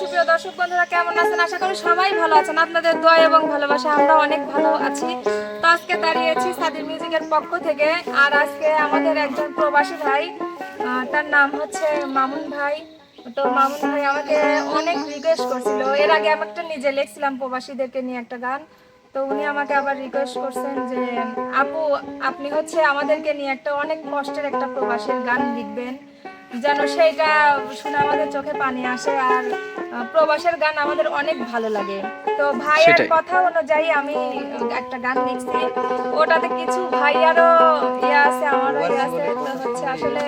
সুপ্রিয় দর্শক বন্ধুরা, কেমন আছেন? আশা করি সবাই ভালো আছেন। আপনাদের দোয়া এবং ভালোবাসা, আমরা অনেক ভালো আছি। তো আজকে দাঁড়িয়েছি সাদির মিউজিকের পক্ষ থেকে, আর আজকে আমাদের একজন প্রবাসী ভাই তার নাম হচ্ছে মামুন ভাই। তো মামুন ভাই আমাকে অনেক রিকোয়েস্ট করছিল। এর আগে আমি একটা নিজে লিখছিলাম প্রবাসীদেরকে নিয়ে একটা গান। তো উনি আমাকে আবার রিকোয়েস্ট করছেন যে, আপু, আপনি হচ্ছে আমাদেরকে নিয়ে একটা অনেক কষ্টের একটা প্রবাসীর গান লিখবেন। যেন সেইটা শুনে আমাদের চোখে পানি আসে আর প্রবাসের গান আমাদের অনেক ভালো লাগে। তো ভাইয়ের। কথা অনুযায়ী আমি একটা গান লিখছি। ওটাতে কিছু ভাইয়ারও ইয়ে আছে আমারও ইয়ে আছে। তো হচ্ছে আসলে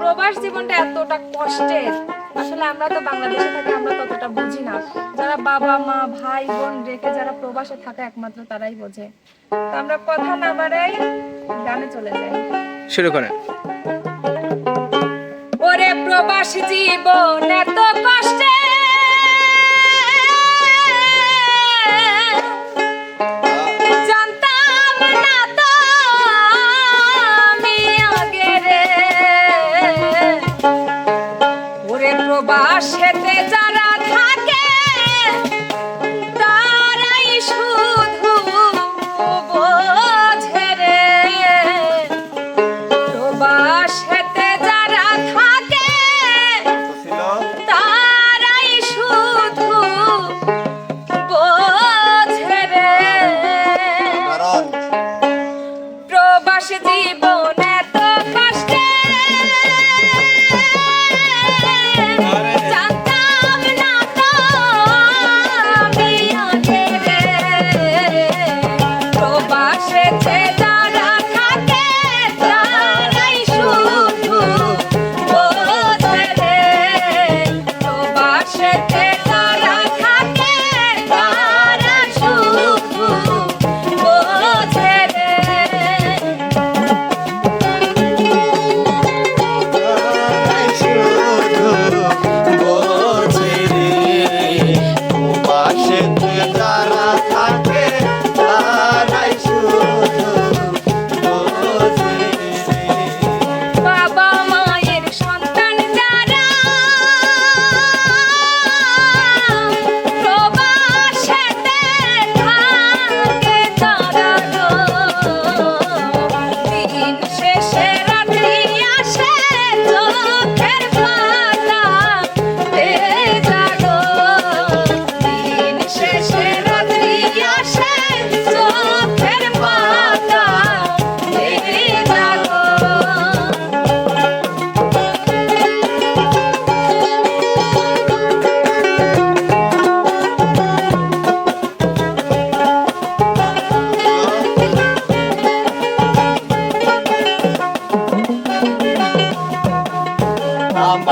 প্রবাস জীবনটা এতটা কষ্টের। আসলে আমরা তো বাংলাদেশে থাকি আমরা ততটা বুঝি না। যারা বাবা মা ভাই বোন রেখে যারা প্রবাসে থাকে একমাত্র তারাই বোঝে। তো আমরা কথা না বাড়াই গানে চলে যাই। শুরু করেন। ওরে প্রবাস জীবন এত কষ্টে। প্রবাসেতে যারা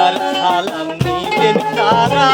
আমার সালাম নিবেন তারা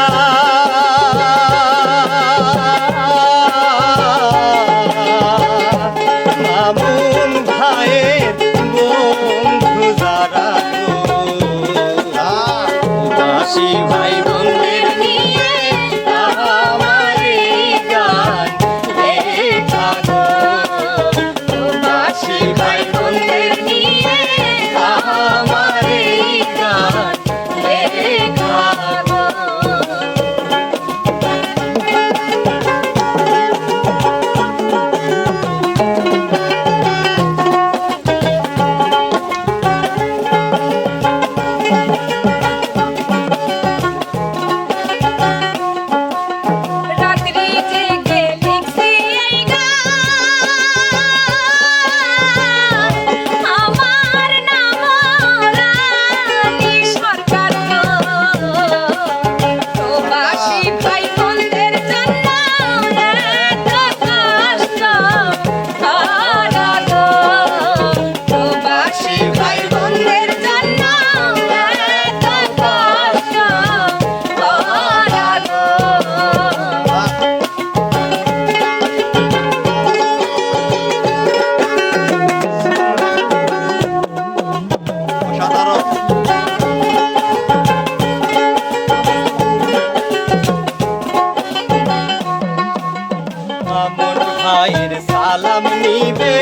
ভাইয়ের সালাম নিবে।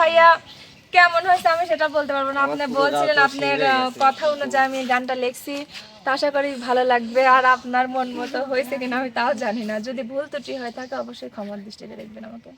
ভাইয়া কেমন হয়েছে আমি সেটা বলতে পারব না। আপনি বলছিলেন আপনার কথা অনুযায়ী আমি গানটা লিখছি। তো আশা করি ভালো লাগবে আর আপনার মন মতো হয়েছে কিনা আমি তাও জানি না। যদি ভুল ত্রুটি হয়ে থাকে অবশ্যই ক্ষমার দৃষ্টিতে দেখবেন আমাকে।